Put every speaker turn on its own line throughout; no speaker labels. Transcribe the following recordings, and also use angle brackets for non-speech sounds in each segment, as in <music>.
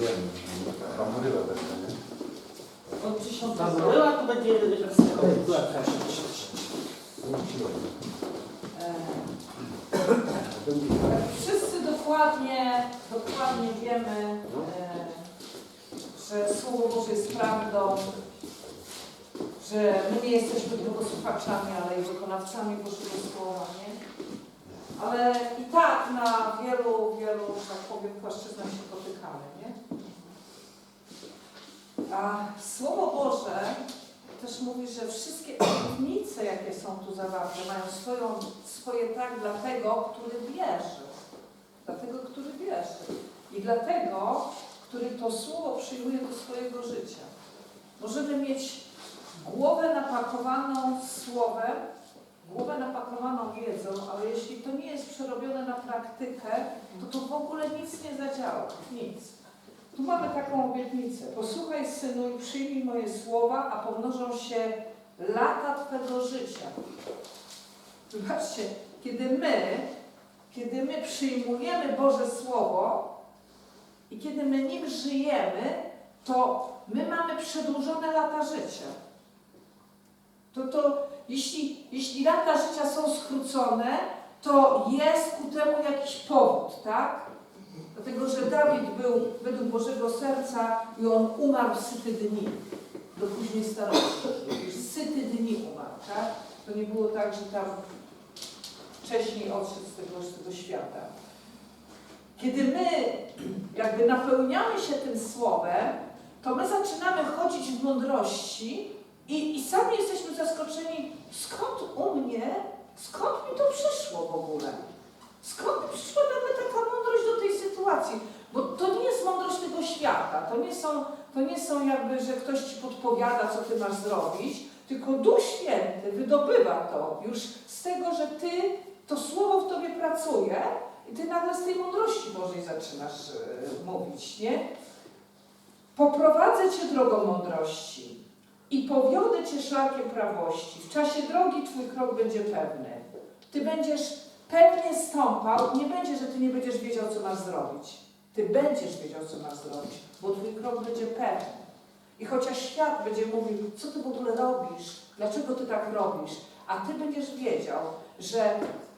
wiem, tam była też, nie?
Od dziesiątego była, to będzie
Wszyscy dokładnie, dokładnie wiemy, e, że Słowo jest prawdą, że my nie jesteśmy tylko słuchaczami, ale i wykonawcami Bożego Słowa, nie? Ale i tak na wielu, wielu, że tak powiem, płaszczyznach się potykamy, nie? A Słowo Boże też mówi, że wszystkie obietnice, jakie są tu zawarte, mają swoją, swoje tak dla tego, który wierzy. Dla tego, który wierzy. I dla tego, który to słowo przyjmuje do swojego życia. Możemy mieć głowę napakowaną słowem, głowę napakowaną wiedzą, ale jeśli to nie jest przerobione na praktykę, to to w ogóle nic nie zadziała. Nic. Tu mamy taką obietnicę. Posłuchaj, synu, i przyjmij moje słowa, a pomnożą się lata Twego życia. Zobaczcie, kiedy my, kiedy my przyjmujemy Boże Słowo i kiedy my nim żyjemy, to my mamy przedłużone lata życia. To, to jeśli, jeśli lata życia są skrócone, to jest ku temu jakiś powód, tak? Dlatego, że Dawid był według Bożego Serca i on umarł syty dni, do późnej starości. Syty dni umarł, tak? To nie było tak, że tam wcześniej odszedł z tego, z tego świata. Kiedy my jakby napełniamy się tym słowem, to my zaczynamy chodzić w mądrości i, i sami jesteśmy zaskoczeni, skąd u mnie, skąd mi to przyszło w ogóle? Skąd przyszła nagle taka mądrość do tej sytuacji? Bo to nie jest mądrość tego świata, to nie są, to nie są jakby, że ktoś ci podpowiada, co ty masz zrobić, tylko Duch Święty wydobywa to już z tego, że ty, to słowo w tobie pracuje i ty nagle z tej mądrości Bożej zaczynasz e, mówić, nie? Poprowadzę cię drogą mądrości i powiodę cię szlakiem prawości. W czasie drogi twój krok będzie pewny. Ty będziesz pewnie stąpał, nie będzie, że ty nie będziesz wiedział, co masz zrobić. Ty będziesz wiedział, co masz zrobić, bo twój krok będzie pewny. I chociaż świat będzie mówił, co ty w ogóle robisz, dlaczego ty tak robisz, a ty będziesz wiedział, że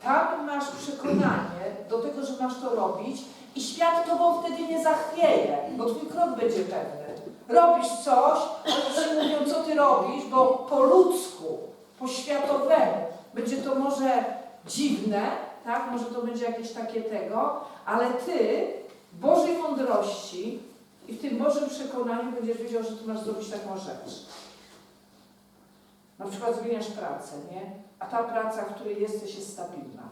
tam masz przekonanie do tego, że masz to robić i świat tobą wtedy nie zachwieje, bo twój krok będzie pewny. Robisz coś, a ci mówią, co ty robisz, bo po ludzku, po światowemu będzie to może dziwne, tak? Może to będzie jakieś takie tego, ale ty Bożej mądrości i w tym Bożym przekonaniu będziesz wiedział, że ty masz zrobić taką rzecz. Na przykład zmieniasz pracę, nie? A ta praca, w której jesteś, jest stabilna.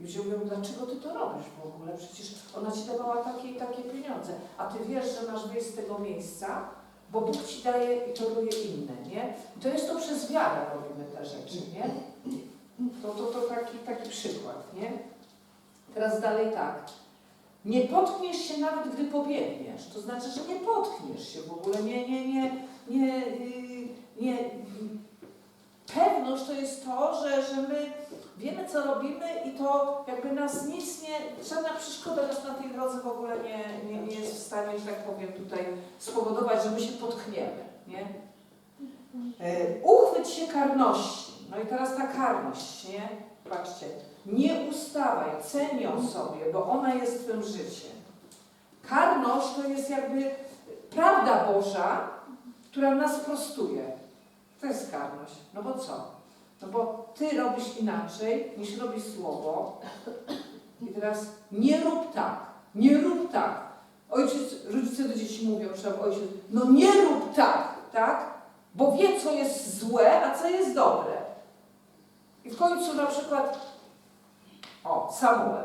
I ludzie mówią, dlaczego ty to robisz w ogóle? Przecież ona ci dawała takie i takie pieniądze. A ty wiesz, że masz wyjść z tego miejsca, bo Bóg ci daje i toruje inne, nie? I to jest to przez wiarę robimy te rzeczy, nie? To, to, to taki, taki przykład, nie? Teraz dalej tak. Nie potkniesz się nawet, gdy pobiegniesz. To znaczy, że nie potkniesz się w ogóle. Nie, nie, nie, nie, yy, nie. Pewność to jest to, że, że my wiemy, co robimy i to jakby nas nic nie, żadna przeszkoda nas na tej drodze w ogóle nie, nie, nie jest w stanie, że tak powiem, tutaj spowodować, że my się potkniemy, nie? E, Uchwyć się karności. No i teraz ta karność, nie? Patrzcie. Nie ustawaj, ceń ją sobie, bo ona jest Twym życiem. Karność to jest jakby prawda Boża, która nas prostuje. To jest karność. No bo co? No bo Ty robisz inaczej, niż robi Słowo. I teraz nie rób tak, nie rób tak. Ojciec, rodzice do dzieci mówią, że ojciec, no nie rób tak, tak? Bo wie, co jest złe, a co jest dobre. I w końcu na przykład, o, Samuel,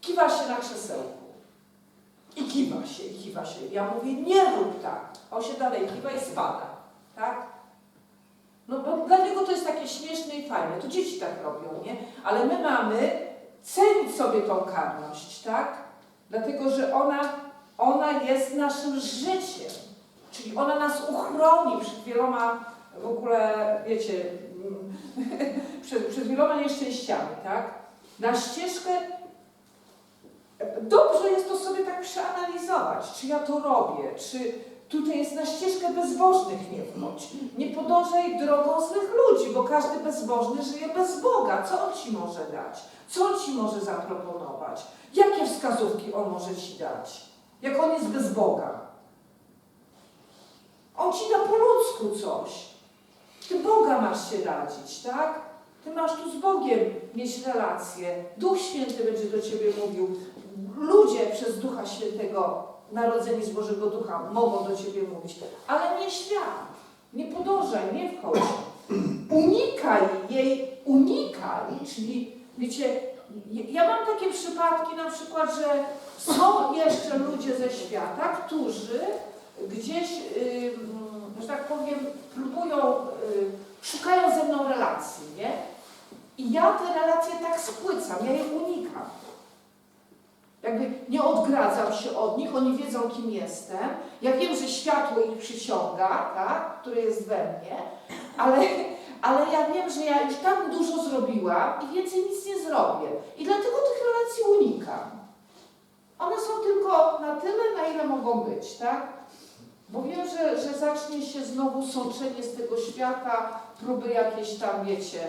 kiwa się na krzesełku. I kiwa się, i kiwa się. Ja mówię, nie rób tak. On się dalej kiwa i spada. Tak? No bo dla niego to jest takie śmieszne i fajne. To dzieci tak robią, nie? Ale my mamy cenić sobie tą karność, tak? Dlatego, że ona, ona jest naszym życiem. Czyli ona nas uchroni przed wieloma, w ogóle, wiecie, <laughs> przed, przed wieloma nieszczęściami, tak? Na ścieżkę Dobrze jest to sobie tak przeanalizować, czy ja to robię, czy tutaj jest na ścieżkę bezbożnych nie. Nie podążaj drogą złych ludzi, bo każdy bezbożny żyje bez Boga. Co on ci może dać? Co on ci może zaproponować? Jakie wskazówki on może ci dać? Jak on jest bez Boga? On ci da po ludzku coś. Ty Boga masz się radzić, tak? Ty masz tu z Bogiem mieć relację. Duch Święty będzie do ciebie mówił. Ludzie przez Ducha Świętego, narodzeni z Bożego Ducha, mogą do ciebie mówić, ale nie świat. Nie podążaj, nie wchodź. Unikaj jej, unikaj, czyli wiecie, ja mam takie przypadki na przykład, że są jeszcze ludzie ze świata, którzy gdzieś, że tak powiem, próbują, yy, szukają ze mną relacji, nie? I ja te relacje tak spłycam, ja je unikam. Jakby nie odgradzam się od nich, oni wiedzą, kim jestem. Ja wiem, że światło ich przyciąga, tak, które jest we mnie, ale, ale ja wiem, że ja już tak dużo zrobiłam i więcej nic nie zrobię. I dlatego tych relacji unikam. One są tylko na tyle, na ile mogą być, tak? Bo wiem, że, że zacznie się znowu sączenie z tego świata, próby jakieś tam, wiecie,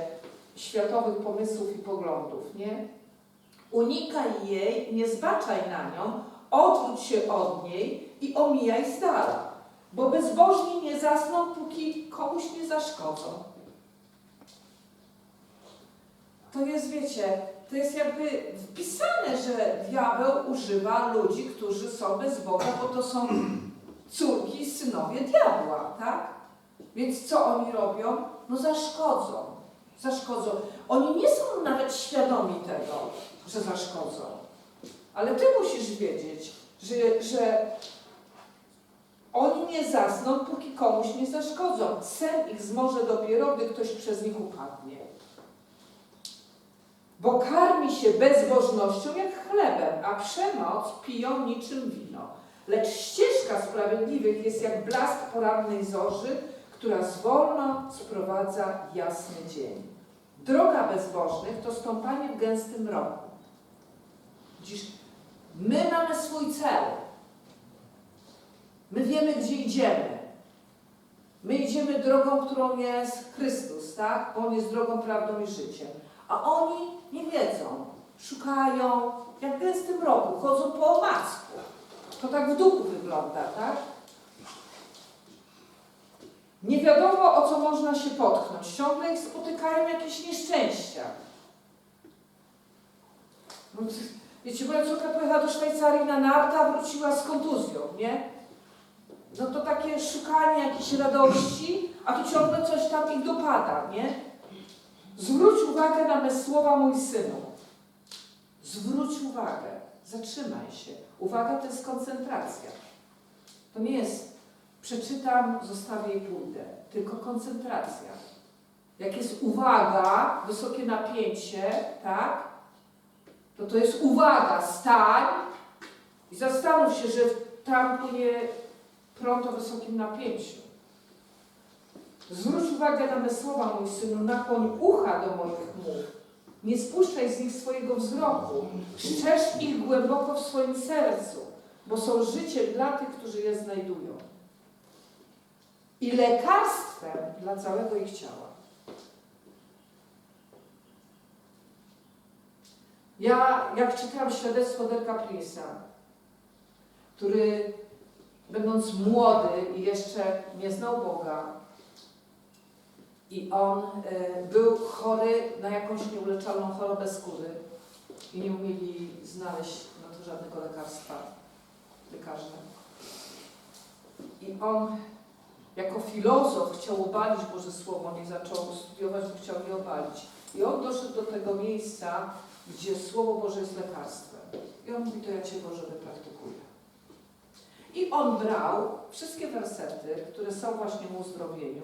światowych pomysłów i poglądów, nie? Unikaj jej, nie zbaczaj na nią, odwróć się od niej i omijaj z dala, bo bezbożni nie zasną, póki komuś nie zaszkodzą. To jest, wiecie, to jest jakby wpisane, że diabeł używa ludzi, którzy są bez Boga, bo to są córki synowie diabła, tak? Więc co oni robią? No zaszkodzą. Zaszkodzą. Oni nie są nawet świadomi tego, że zaszkodzą. Ale ty musisz wiedzieć, że, że oni nie zasną, póki komuś nie zaszkodzą. Sen ich zmoże dopiero, gdy ktoś przez nich upadnie. Bo karmi się bezbożnością jak chlebem, a przemoc piją niczym wino. Lecz ścieżka sprawiedliwych jest jak blask porannej zorzy, która zwolna sprowadza jasny dzień. Droga bezbożnych to stąpanie w gęstym roku. Dziś my mamy swój cel. My wiemy, gdzie idziemy. My idziemy drogą, którą jest Chrystus, tak? Bo On jest drogą, prawdą i życiem. A oni nie wiedzą. Szukają, jak w gęstym roku, chodzą po omacku. To tak w duchu wygląda, tak? Nie wiadomo, o co można się potknąć. Ciągle ich spotykają jakieś nieszczęścia. No, wiecie, moja córka pojechała do Szwajcarii na narta, wróciła z kontuzją, nie? No to takie szukanie jakiejś radości, a tu ciągle coś tam ich dopada, nie? Zwróć uwagę na me słowa, mój synu. Zwróć uwagę, zatrzymaj się. Uwaga to jest koncentracja. To nie jest przeczytam, zostawię i pójdę, tylko koncentracja. Jak jest uwaga, wysokie napięcie, tak? To to jest uwaga, stań i zastanów się, że tam płynie prąd o wysokim napięciu. Zwróć uwagę na me słowa, mój synu, nakłoń ucha do moich mów. Nie spuszczaj z nich swojego wzroku. Szczerz ich głęboko w swoim sercu, bo są życiem dla tych, którzy je znajdują. I lekarstwem dla całego ich ciała. Ja, jak czytałam świadectwo Derka Prisa, który będąc młody i jeszcze nie znał Boga, i on e, był chory na jakąś nieuleczalną chorobę skóry i nie umieli znaleźć na to żadnego lekarstwa lekarze. I on jako filozof chciał obalić Boże Słowo, nie zaczął studiować, bo chciał je obalić. I on doszedł do tego miejsca, gdzie Słowo Boże jest lekarstwem. I on mówi, to ja Cię Boże wypraktykuję. I on brał wszystkie wersety, które są właśnie w uzdrowieniu,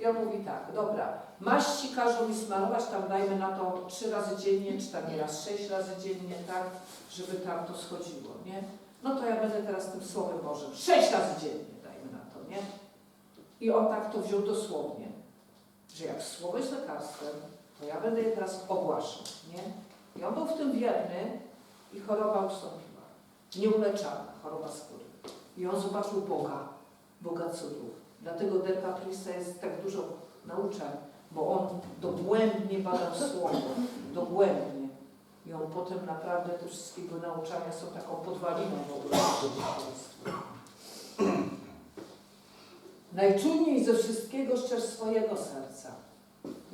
i on mówi tak, dobra, maści każą mi smarować, tam dajmy na to trzy razy dziennie, czy tam nieraz sześć razy dziennie, tak, żeby tam to schodziło, nie? No to ja będę teraz tym Słowem Bożym, sześć razy dziennie dajmy na to, nie? I on tak to wziął dosłownie, że jak Słowo jest lekarstwem, to ja będę je teraz ogłaszał, nie? I on był w tym wierny i choroba ustąpiła. Nieuleczalna choroba skóry. I on zobaczył Boga, Boga cudów. Dlatego De Patrista jest tak dużo nauczań, bo on dogłębnie badał Słowo, dogłębnie. I on potem naprawdę te wszystkie jego nauczania są taką podwaliną w ogóle. Najczulniej ze wszystkiego szczerz swojego serca.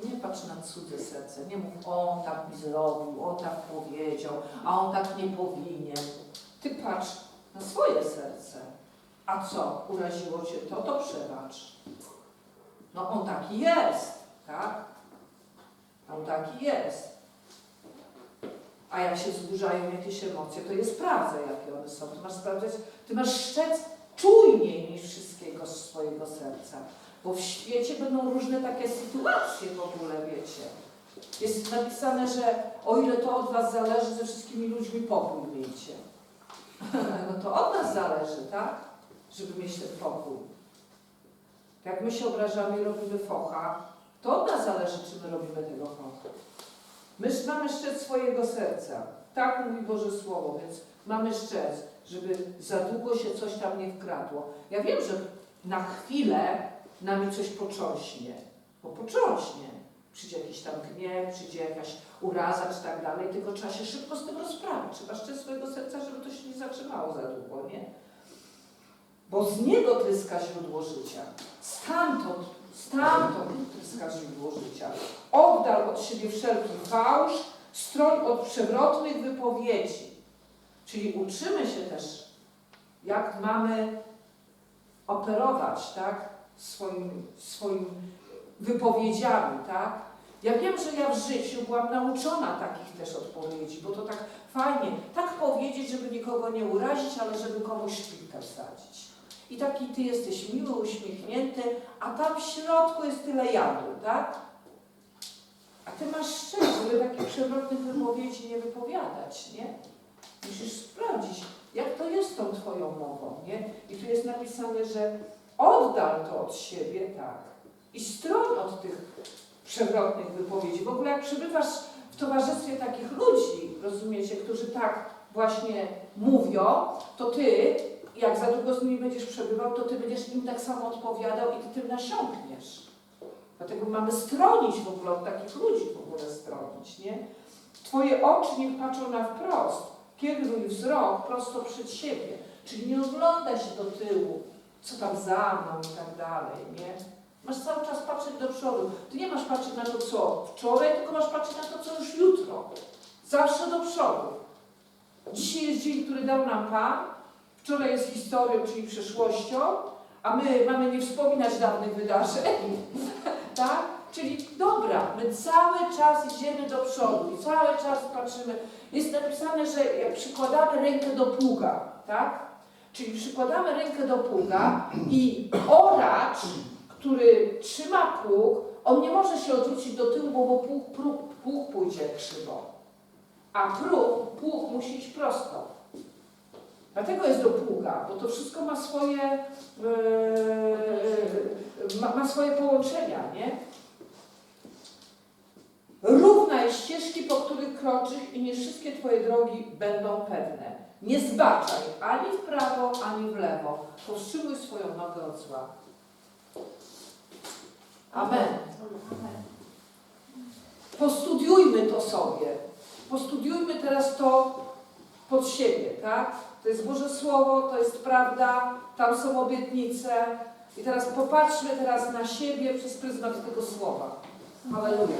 Nie patrz na cudze serce, nie mów, on tak mi zrobił, on tak powiedział, a on tak nie powinien. Ty patrz na swoje serce. A co, uraziło cię to, to przebacz. No on taki jest, tak? On taki jest. A jak się wzburzają jakieś emocje, to je sprawdzę, jakie one są. Ty masz sprawdzać, ty masz szczec czujniej niż wszystkiego z swojego serca. Bo w świecie będą różne takie sytuacje w ogóle, wiecie. Jest napisane, że o ile to od was zależy, ze wszystkimi ludźmi pokój miejcie. <laughs> No to od nas zależy, tak? Żeby mieć ten pokój. Jak my się obrażamy i robimy focha, to od nas zależy, czy my robimy tego focha. My mamy szczec swojego serca. Tak mówi Boże Słowo, więc mamy szczec, żeby za długo się coś tam nie wkradło. Ja wiem, że na chwilę nami coś począśnie, bo począśnie. Przyjdzie jakiś tam gniew, przyjdzie jakaś uraza czy tak dalej, tylko trzeba się szybko z tym rozprawić. Trzeba szczec swojego serca, żeby to się nie zatrzymało za długo, nie? Bo z niego tryska źródło życia. Stamtąd, stamtąd tryska źródło życia. Oddal od siebie wszelki fałsz, stroń od przewrotnych wypowiedzi. Czyli uczymy się też, jak mamy operować, tak, swoim, swoim wypowiedziami, tak. Ja wiem, że ja w życiu byłam nauczona takich też odpowiedzi, bo to tak fajnie, tak powiedzieć, żeby nikogo nie urazić, ale żeby komuś szpilkę wsadzić. I taki ty jesteś miły, uśmiechnięty, a tam w środku jest tyle jadu, tak? A ty masz szczęście, żeby takich przewrotnych wypowiedzi nie wypowiadać, nie? Musisz sprawdzić, jak to jest tą twoją mową, nie? I tu jest napisane, że oddal to od siebie, tak. I stroń od tych przewrotnych wypowiedzi. W ogóle jak przebywasz w towarzystwie takich ludzi, rozumiecie, którzy tak właśnie mówią, to ty, jak za długo z nimi będziesz przebywał, to ty będziesz im tak samo odpowiadał i ty tym nasiąkniesz. Dlatego mamy stronić w ogóle od takich ludzi w ogóle stronić, nie? Twoje oczy niech patrzą na wprost. Kieruj wzrok prosto przed siebie. Czyli nie oglądaj się do tyłu, co tam za mną i tak dalej, nie? Masz cały czas patrzeć do przodu. Ty nie masz patrzeć na to, co wczoraj, tylko masz patrzeć na to, co już jutro. Zawsze do przodu. Dzisiaj jest dzień, który dał nam Pan. Wczoraj jest historią, czyli przeszłością, a my mamy nie wspominać dawnych wydarzeń. <laughs> tak? Czyli dobra, my cały czas idziemy do przodu i cały czas patrzymy. Jest napisane, że przykładamy rękę do pługa, tak? Czyli przykładamy rękę do pługa i oracz, który trzyma pług, on nie może się odwrócić do tyłu, bo pług, pług, pług pójdzie krzywo. A pług, pług musi iść prosto. Dlatego jest do pługa, bo to wszystko ma swoje, yy, ma, ma swoje połączenia, nie? Równaj ścieżki, po których kroczysz i nie wszystkie Twoje drogi będą pewne. Nie zbaczaj ani w prawo, ani w lewo. Powstrzymuj swoją nogę od zła. Amen. Postudiujmy to sobie. Postudiujmy teraz to pod siebie, tak? To jest Boże Słowo, to jest prawda, tam są obietnice. I teraz popatrzmy teraz na siebie przez pryzmat tego Słowa. Halleluja.